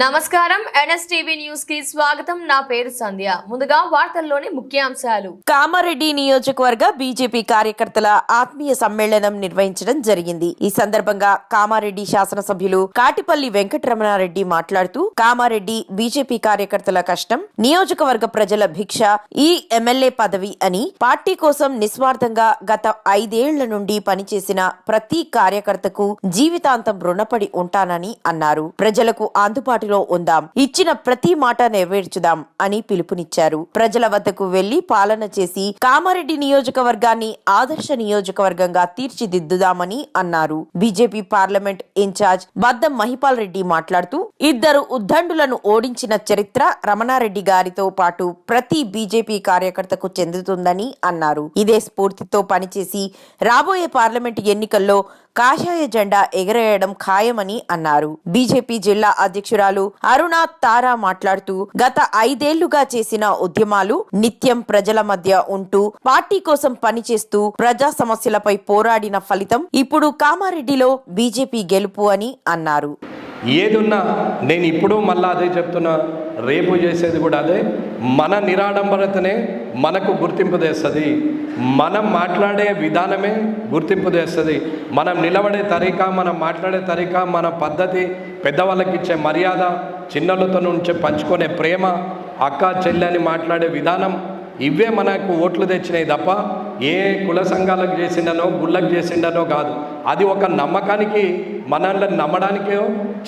నమస్కారం. ఎన్ఎస్టీవీ న్యూస్కి స్వాగతం. నా పేరు సంధ్య. ముందుగా వార్తల్లోని ముఖ్యాంశాలు. కామారెడ్డి నియోజకవర్గ బీజేపీ కార్యకర్తల ఆత్మీయ సమ్మేళనం నిర్వహించడం జరిగింది. ఈ సందర్భంగా కామారెడ్డి శాసనసభ్యులు కాటిపల్లి వెంకటరమణారెడ్డి మాట్లాడుతూ కామారెడ్డి బీజేపీ కార్యకర్తల కష్టం నియోజకవర్గ ప్రజల భిక్ష ఈ ఎమ్మెల్యే పదవి అని పార్టీ కోసం నిస్వార్థంగా గత ఐదేళ్ళ నుండి పనిచేసిన ప్రతి కార్యకర్తకు జీవితాంతం రుణపడి ఉంటానని అన్నారు. ప్రజలకు అందుబాటు అందుబాటులో ఉందాం. ఇచ్చిన ప్రతి మాట నెరవేర్చుదాం అని పిలుపునిచ్చారు. ప్రజల వద్దకు వెళ్ళి పాలన చేసి కామారెడ్డి నియోజకవర్గాన్ని ఆదర్శ నియోజకవర్గంగా తీర్చిదిద్దుదామని అన్నారు. BJP parliament in charge Baddam Mahipal Reddy మాట్లాడుతూ ఇద్దరు ఉద్దండులను ఓడించిన చరిత్ర రమణారెడ్డి గారితో పాటు ప్రతి బీజేపీ కార్యకర్తకు చెందుతుందని అన్నారు. ఇదే స్ఫూర్తితో పనిచేసి రాబోయే పార్లమెంట్ ఎన్నికల్లో కాషాయ జెండా ఎగరేయడం ఖాయమని అన్నారు. బీజేపీ జిల్లా అధ్యక్షురాలు అరుణ తారా మాట్లాడుతూ గత ఐదేళ్ళుగా చేసిన ఉద్యమాలు నిత్యం ప్రజల మధ్య ఉంటూ పార్టీ కోసం పనిచేస్తూ ప్రజా సమస్యలపై పోరాడిన ఫలితం ఇప్పుడు కామారెడ్డిలో బీజేపీ గెలుపు అని అన్నారు. ఏదున్నా నేను ఇప్పుడు మళ్ళీ అదే చెప్తున్నా రేపు చేసేది కూడా అదే. మన నిరాడంబరతనే మనకు గుర్తింపు తెస్తుంది. మనం మాట్లాడే విధానమే గుర్తింపు తెస్తుంది. మనం నిలబడే తరీకా మనం మాట్లాడే తరీకా మన పద్ధతి పెద్దవాళ్ళకి ఇచ్చే మర్యాద చిన్నలతో నుంచి పంచుకునే ప్రేమ అక్క చెల్లెని మాట్లాడే విధానం ఇవే మనకు ఓట్లు తెచ్చినాయి తప్ప ఏ కుల సంఘాలకు చేసిండనో గుళ్ళకు చేసిండనో కాదు. అది ఒక నమ్మకానికి మనల్ని నమ్మడానికే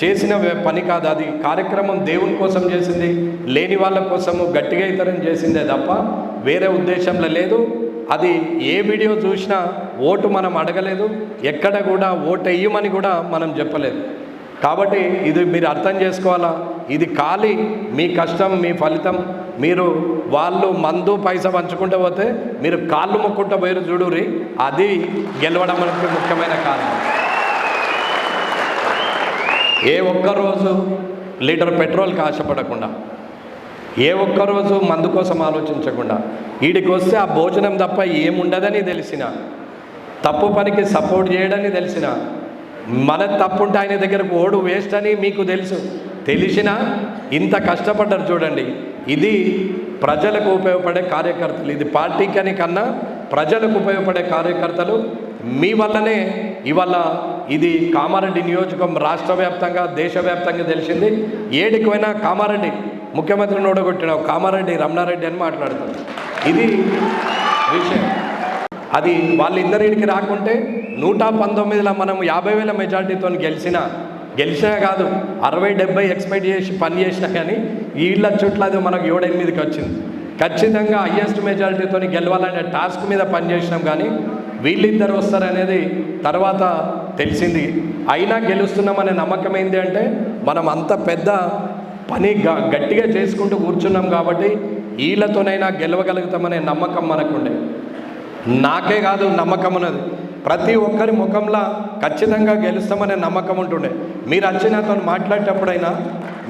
చేసిన పని కాదు అది. కార్యక్రమం దేవుని కోసం చేసింది లేని వాళ్ళ కోసము గట్టిగా ఇతరం చేసిందే తప్ప వేరే ఉద్దేశంలో లేదు. అది ఏ వీడియో చూసినా ఓటు మనం అడగలేదు ఎక్కడ కూడా ఓటు వేయమని కూడా మనం చెప్పలేదు. కాబట్టి ఇది మీరు అర్థం చేసుకోవాలా? ఇది ఖాళీ మీ కష్టం మీ ఫలితం. మీరు వాళ్ళు మందు పైసా పంచుకుంటూ పోతే మీరు కాళ్ళు మొక్కుంటూ పోయారు చూడురి అది గెలవడం అనేది ముఖ్యమైన కారణం. ఏ ఒక్కరోజు లీటర్ పెట్రోల్కి ఆశపడకుండా ఏ ఒక్కరోజు మందు కోసం ఆలోచించకుండా వీడికి వస్తే ఆ భోజనం తప్ప ఏముండదని తెలిసిన తప్పు పనికి సపోర్ట్ చేయడని తెలిసిన మన తప్పుంటే ఆయన దగ్గరకు ఓడు వేస్ట్ అని మీకు తెలుసు. తెలిసినా ఇంత కష్టపడ్డారు చూడండి. ఇది ప్రజలకు ఉపయోగపడే కార్యకర్తలు. ఇది పార్టీకి అని కన్నా ప్రజలకు ఉపయోగపడే కార్యకర్తలు మీ వల్లనే ఇవాళ ఇది కామారెడ్డి నియోజకం రాష్ట్ర వ్యాప్తంగా దేశవ్యాప్తంగా తెలిసింది. ఏడికి పోయినా కామారెడ్డి ముఖ్యమంత్రిని ఓడగొట్టిన కామారెడ్డి రమణారెడ్డి అని మాట్లాడుతారు. ఇది విషయం. అది వాళ్ళిద్దరికి రాకుంటే నూట పంతొమ్మిదిలో మనం యాభై వేల మెజార్టీతో గెలిచిన గెలిచినా కాదు అరవై డెబ్బై ఎక్స్పెక్ట్ చేసి పని చేసినా కానీ వీళ్ళ చుట్ల అది మనకు ఏడెనిమిదికి వచ్చింది. ఖచ్చితంగా హయ్యెస్ట్ మెజారిటీతో గెలవాలనే టాస్క్ మీద పనిచేసినాం కానీ వీళ్ళిద్దరు వస్తారనేది తర్వాత తెలిసింది. అయినా గెలుస్తున్నామనే నమ్మకం ఏంటి అంటే మనం అంత పెద్ద పని గ- గట్టిగా చేసుకుంటూ కూర్చున్నాం కాబట్టి వీళ్ళతోనైనా గెలవగలుగుతామనే నమ్మకం మనకుండే. నాకే కాదు నమ్మకం ఉన్నది. ప్రతి ఒక్కరి ముఖంలో ఖచ్చితంగా గెలుస్తామనే నమ్మకం ఉంటుండే. మీరు వచ్చి నాతో మాట్లాడేటప్పుడైనా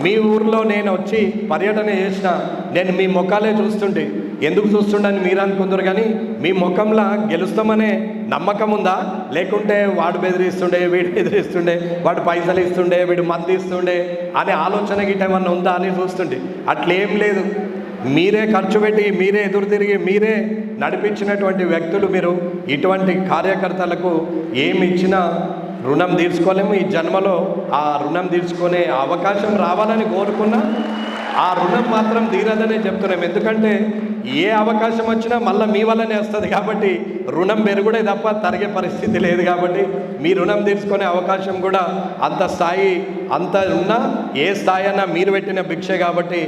మీ ఊర్లో నేను వచ్చి పర్యటన చేసిన నేను మీ ముఖాలే చూస్తుంటే ఎందుకు చూస్తుండని మీరు అనుకుందరు కానీ మీ ముఖంలో గెలుస్తామనే నమ్మకం ఉందా? లేకుంటే వాడు బెదిరిస్తుండే వీడు బెదిరిస్తుండే వాడు పైసలు ఇస్తుండే వీడు మంది ఇస్తుండే అనే ఆలోచన గిట్ట ఏమన్నా ఉందా అని చూస్తుండే. అట్లేం లేదు. మీరే ఖర్చు పెట్టి మీరే ఎదురు తిరిగి మీరే నడిపించినటువంటి వ్యక్తులు మీరు. ఇటువంటి కార్యకర్తలకు ఏమి ఇచ్చినా రుణం తీర్చుకోలేము. ఈ జన్మలో ఆ రుణం తీర్చుకునే అవకాశం రావాలని కోరుకున్నా ఆ రుణం మాత్రం తీరదనే చెప్తున్నాం. ఎందుకంటే ఏ అవకాశం వచ్చినా మళ్ళీ మీ వల్లనే వస్తుంది కాబట్టి రుణం పెరుగుడే తప్ప తరిగే పరిస్థితి లేదు కాబట్టి మీ రుణం తీర్చుకునే అవకాశం కూడా అంత స్థాయి అంత ఉన్నా ఏ స్థాయి అన్నా మీరు పెట్టిన భిక్షే కాబట్టి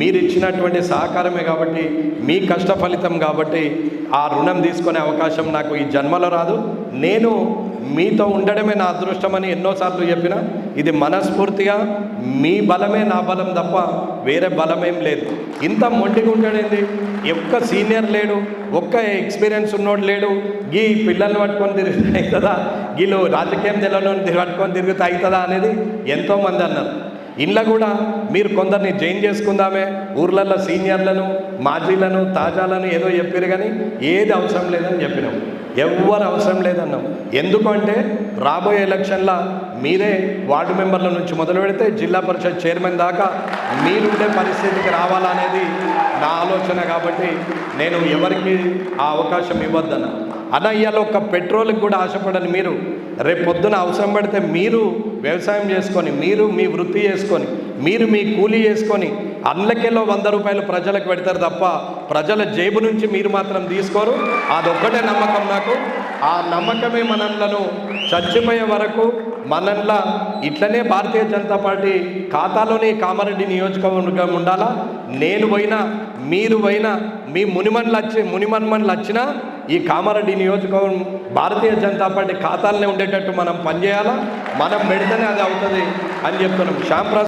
మీరు ఇచ్చినటువంటి సహకారమే కాబట్టి మీ కష్ట ఫలితం కాబట్టి ఆ రుణం తీసుకునే అవకాశం నాకు ఈ జన్మలో రాదు. నేను మీతో ఉండడమే నా అదృష్టమని ఎన్నోసార్లు చెప్పిన. ఇది మనస్ఫూర్తిగా మీ బలమే నా బలం తప్ప వేరే బలమేం లేదు. ఇంత మొండిగా ఉంటాడేంది ఒక్క సీనియర్ లేడు ఒక్క ఎక్స్పీరియన్స్ ఉన్నోడు లేడు. గీ పిల్లల్ని పట్టుకొని తిరిగితే అవుతుందా వీళ్ళు రాజకీయం తెలియని పట్టుకొని తిరిగితే అవుతుందా అనేది ఎంతోమంది అన్నారు. ఇంట్లో కూడా మీరు కొందరిని జైన్ చేసుకుందామే. ఊర్లలో సీనియర్లను మాజీలను తాజాలను ఏదో చెప్పారు కానీ ఏది అవసరం లేదని చెప్పినాం. ఎవ్వరు అవసరం లేదన్నాం. ఎందుకంటే రాబోయే ఎలక్షన్ల మీరే వార్డు మెంబర్ల నుంచి మొదలు పెడితే జిల్లా పరిషత్ చైర్మన్ దాకా మీరుండే పరిస్థితికి రావాలనేది నా ఆలోచన కాబట్టి నేను ఎవరికి ఆ అవకాశం ఇవ్వద్దన్నా. అన్న ఇవాళ ఒక పెట్రోల్కి కూడా ఆశపడని మీరు రేపు పొద్దున అవసరం పడితే మీరు వ్యవసాయం చేసుకొని మీరు మీ వృత్తి చేసుకొని మీరు మీ కూలీ చేసుకొని అందులకెళ్ళో వంద రూపాయలు ప్రజలకు పెడతారు తప్ప ప్రజల జేబు నుంచి మీరు మాత్రం తీసుకోరు. అదొక్కటే నమ్మకం నాకు. ఆ నమ్మకమే మనలను చచ్చిపోయే వరకు మనల్లా ఇట్లనే భారతీయ జనతా పార్టీ ఖాతాలోని కామారెడ్డి నియోజకవర్గం ఉండాలా? నేను పోయినా మీరు పోయినా మీ మునిమన్లు వచ్చి మునిమన్మన్లు వచ్చినా ఈ కామారెడ్డి నియోజకవర్గం భారతీయ జనతా పార్టీ ఖాతాలనే ఉండేటట్టు మనం పనిచేయాలా? మనం పెడితేనే అది అవుతుంది అని చెప్తున్నాం. శ్యాంప్రసాద్